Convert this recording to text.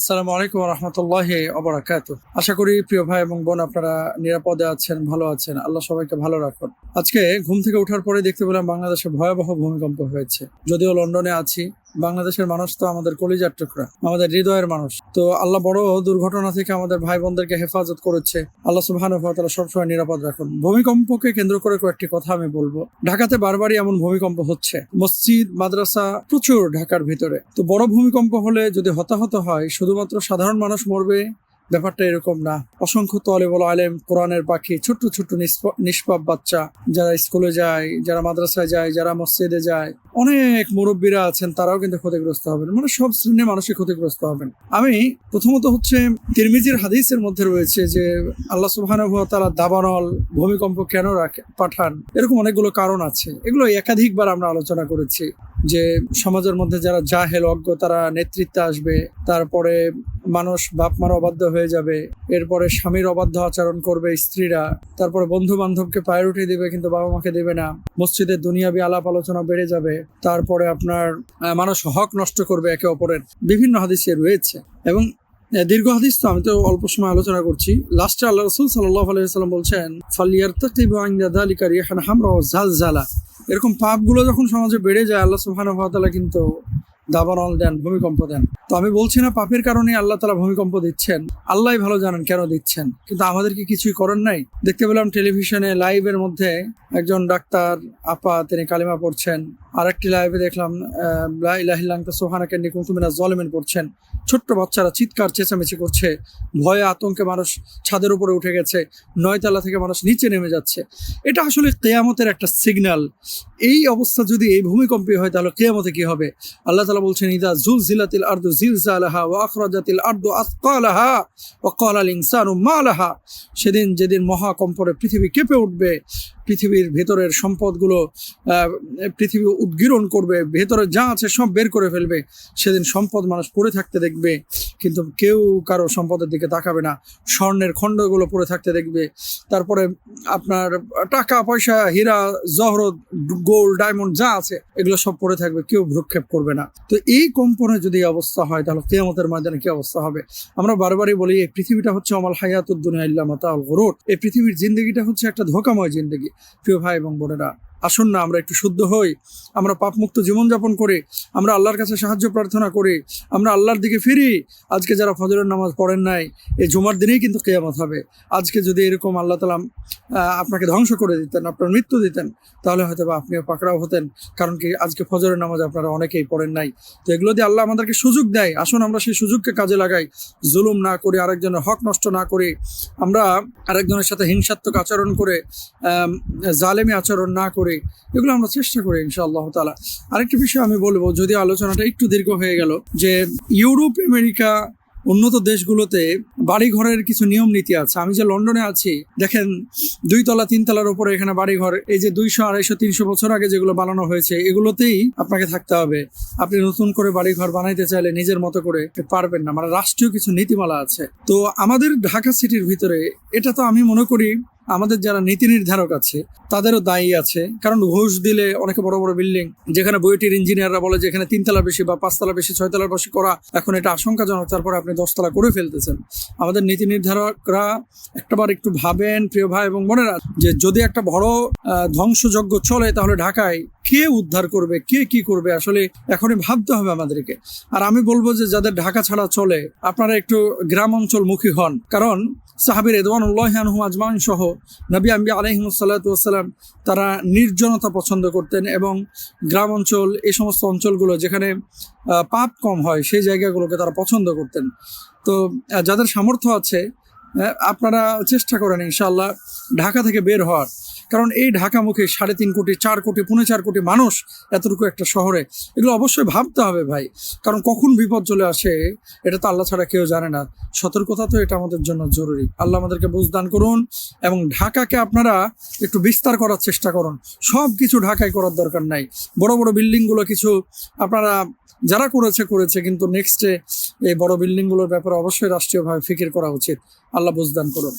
আসসালামু আলাইকুম রহমতুল্লাহ অবরাকাত আশা করি প্রিয় ভাই এবং বোন আপনারা নিরাপদে আছেন, ভালো আছেন। আল্লাহ সবাইকে ভালো রাখুন। আজকে ঘুম থেকে ওঠার পরে দেখতে পেলাম বাংলাদেশে ভয়াবহ ভূমিকম্প হয়েছে। যদিও লন্ডনে আছি বাংলাদেশের মানুষ তো আমাদের কলিজার টুকরা, আমাদের হৃদয়ের মানুষ। তো আল্লাহ বড় দুর্ঘটনা থেকে আমাদের ভাই বোনদেরকে হেফাজত করেছে। আল্লাহ সুবাহান তারা সবসময় নিরাপদ রাখুন। ভূমিকম্পকে কেন্দ্র করে কয়েকটি কথা আমি বলব। ঢাকাতে বারবারই এমন ভূমিকম্প হচ্ছে। মসজিদ, মাদ্রাসা, প্রচুর ঢাকার ভিতরে। তো বড় ভূমিকম্প হলে যদি হতাহত হয়, শুধুমাত্র সাধারণ মানুষ মরবে ব্যাপারটা এরকম না। অসংখ্য তলেবল আলেম, কোরআনের পাখি, ছোট্ট ছোট্ট নিষ্প- নিষ্পাপ বাচ্চা, যারা স্কুলে যায়, যারা মাদ্রাসায় যায়, যারা মসজিদে যায়, অনেক মুরব্বীরা আছেন, তারাও কিন্তু ক্ষতিগ্রস্ত হবেন। মানে সব শ্রেণির মানুষই ক্ষতিগ্রস্ত হবেন। আমি প্রথমত হচ্ছে তিরমিজির হাদিসের মধ্যে রয়েছে যে, আল্লাহ সুবহানাহু ওয়া তাআলা দাবানল ভূমিকম্প কেন রাখে, পাঠান, এরকম অনেকগুলো কারণ আছে। এগুলো একাধিকবার আমরা আলোচনা করেছি। যে সমাজের মধ্যে যারা জাহেল, অজ্ঞ, তারা নেতৃত্বে আসবে, তারপরে মানুষ বাপ মার অবাধ্য হয়ে যাবে, এরপরে স্বামীর অবাধ্য আচরণ করবে স্ত্রীরা, তারপরে বন্ধু বান্ধবকে প্রায়োরিটি দেবে কিন্তু বাবা মাকে দেবে না, মসজিদে দুনিয়াবি আলাপ আলোচনা বেড়ে যাবে, তারপরে আপনার মানুষ হক নষ্ট করবে একে অপরের, বিভিন্ন হাদিসে রয়েছে। এবং দীর্ঘ হাদিস তো আমি তো অল্প সময় আলোচনা করছি। লাস্টে আল্লাহ রসুল সাল্লাহ আলাইসাল্লাম বলছেন ফালিয়ার তাকিব আইন্দা দালিকা রিহান হামরা এরকম পাপগুলো যখন সমাজে বেড়ে যায় আল্লাহ সুবহানাহু ভাতালা কিন্তু দাবানল দেন ভূমিকম্প দেন। তো আমি বলছি না পাপের কারণে আল্লাহ তালা ভূমিকম্প দিচ্ছেন। আল্লাহ ভালো জানেন কেন দিচ্ছেন। কিন্তু আমাদের কি কিছুই করার নাই? দেখতে পেলাম টেলিভিশনে লাইভের মধ্যে একজন ডাক্তার আপা তিনি কালিমা পড়ছেন। আর একটি লাইভে দেখলাম আহ, লা ইলাহা ইল্লা আনতা সুবহানাকা ইন্নী কুনতু পড়ছেন। ছোট্ট বাচ্চারা চিৎকার চেঁচামেচি করছে। ভয়ে আতঙ্কে মানুষ ছাদের উপরে উঠে গেছে। নয়তলা থেকে মানুষ নিচে নেমে যাচ্ছে। এটা আসলে কেয়ামতের একটা সিগন্যাল এই অবস্থা যদি এই ভূমিকম্পে হয় তাহলে কেয়ামতে কি হবে? আল্লাহ তালা বলছেন, ইদা জুল জিলাতিল আর্দু জিলজালাহা ওয়া আখরাজাতিল আর্দু আসকালাহা ওয়া ক্বালাল ইনসানু মা লাহা সেদিন যেদিন মহাকম্পরে পৃথিবী কেঁপে উঠবে পৃথিবীর ভেতরের সম্পদগুলো পৃথিবী উদ্গীরণ করবে, ভেতরে যা আছে সব বের করে ফেলবে। সেদিন সম্পদ মানুষ পড়ে থাকতে দেখবে, কিন্তু কেউ কারও সম্পদের দিকে তাকাবে না। স্বর্ণের খণ্ডগুলো পড়ে থাকতে দেখবে। তারপরে আপনার টাকা, পয়সা, হীরা, জহরত, গোল্ড, ডায়মন্ড যা আছে, এগুলো সব পড়ে থাকবে, কেউ ভ্রুক্ষেপ করবে না। তো এই কম্পনে যদি অবস্থা হয়, তাহলে কেয়ামতের ময়দানে কি অবস্থা হবে? আমরা বারবারই বলি, এই পৃথিবীটা হচ্ছে অমাল হায়াতুদ্দুনিয়া ইল্লা মাতাউল গুরুর। এই পৃথিবীর জিন্দগিটা হচ্ছে একটা ধোকাময় জিন্দগি। প্রিয় ভাই এবং বোনেরা আসুন না, আমরা একটু শুদ্ধ হই, আমরা পাপমুক্ত জীবনযাপন করে, আমরা আল্লাহর কাছে সাহায্য প্রার্থনা করে, আমরা আল্লাহর দিকে ফিরি। আজকে যারা ফজরের নামাজ পড়েন নাই, এই জুমার দিনেই কিন্তু কেয়ামত হবে। আজকে যদি এরকম আল্লাহ তালা আপনাকে ধ্বংস করে দিতেন, আপনার মৃত্যু দিতেন, তাহলে হয়তো বা আপনিও পাকড়াও হতেন, কারণ কি আজকে ফজরের নামাজ আপনারা অনেকেই পড়েন নাই। তো এগুলো দিয়ে আল্লাহ আমাদেরকে সুযোগ দেয়, আসুন আমরা সেই সুযোগকে কাজে লাগাই। জুলুম না করে, আরেকজনের হক নষ্ট না করে, আমরা আরেকজনের সাথে হিংসাত্মক আচরণ করে জালেমি আচরণ না করে এগুলো আমরা চেষ্টা করি ইনশাআল্লাহ তালা আরেকটি বিষয় আমি বলব, যদি আলোচনাটা একটু দীর্ঘ হয়ে গেল, যে ইউরোপ, আমেরিকা, উন্নত দেশগুলোতে বাড়ি ঘরের কিছু নিয়ম নীতি আছে। আমি যে লন্ডনে আছি, দেখেন দুই তলা, তিন তলার উপরে এখানে বাড়ি ঘর এই যে দুইশো, আড়াইশো, তিনশো বছর আগে যেগুলো বানানো হয়েছে, এগুলোতেই আপনাকে থাকতে হবে। আপনি নতুন করে বাড়ি ঘর বানাইতে চাইলে নিজের মতো করে পারবেন না। মানে রাষ্ট্রীয় কিছু নীতিমালা আছে। তো আমাদের ঢাকা সিটির ভিতরে, এটা তো আমি মনে করি আমাদের যারা নীতি নির্ধারক আছে, তাদেরও দায়ী আছে। কারণ ঘুষ দিলে অনেকে বড় বড় বিল্ডিং, যেখানে বইটির ইঞ্জিনিয়াররা বলে যে এখানে তিনতলা বেশি বা পাঁচতলা বেশি ছয়তলার বেশি করা, এখন এটা আশঙ্কাজনক। তারপরে আপনি দশতলা করে ফেলতেছেন। আমাদের নীতি নির্ধারকরা একটাবার একটু ভাবেন, প্রিয় ভাই এবং বোনেরা, যে যদি একটা বড় ধ্বংসযজ্ঞ চলে, তাহলে ঢাকায় কে উদ্ধার করবে, কে কি করবে? আসলে এখনই ভাবতে হবে আমাদেরকে। আর আমি বলব যে যাদের ঢাকা ছাড়া চলে, আপনারা একটু গ্রাম অঞ্চলমুখী হন। কারণ সাহাবির রেদওয়ানুল্লাহ আনহু আজমান সহ নবী আম্বি আলহিমসাল্লাতাম তারা নির্জনতা পছন্দ করতেন এবং গ্রাম অঞ্চল, এই সমস্ত অঞ্চলগুলো যেখানে পাপ কম হয়, সেই জায়গাগুলোকে তারা পছন্দ করতেন। তো যাদের সামর্থ্য আছে আপনারা চেষ্টা করেন ইনশাল্লাহ ঢাকা থেকে বের হওয়ার। কারণ এই ঢাকামুখী সাড়ে তিন কোটি, চার কোটি, পৌনে চার কোটি মানুষ এতটুকু একটা শহরে। এগুলো অবশ্যই ভাবতে হবে ভাই। কারণ কখন বিপদ চলে আসে, এটা তো আল্লাহ ছাড়া কেউ জানে না। সতর্কতা তো এটা আমাদের জন্য জরুরি। আল্লাহ আমাদেরকে বুঝদান করুন এবং ঢাকাকে আপনারা একটু বিস্তার করার চেষ্টা করুন। সব কিছু ঢাকায় করার দরকার নাই। বড় বড় বিল্ডিংগুলো কিছু আপনারা যারা করেছে করেছে, কিন্তু নেক্সটে এই বড় বিল্ডিংগুলোর ব্যাপারে অবশ্যই রাষ্ট্রীয়ভাবে ফিকির করা উচিত। আল্লাহ বুঝদান করুন।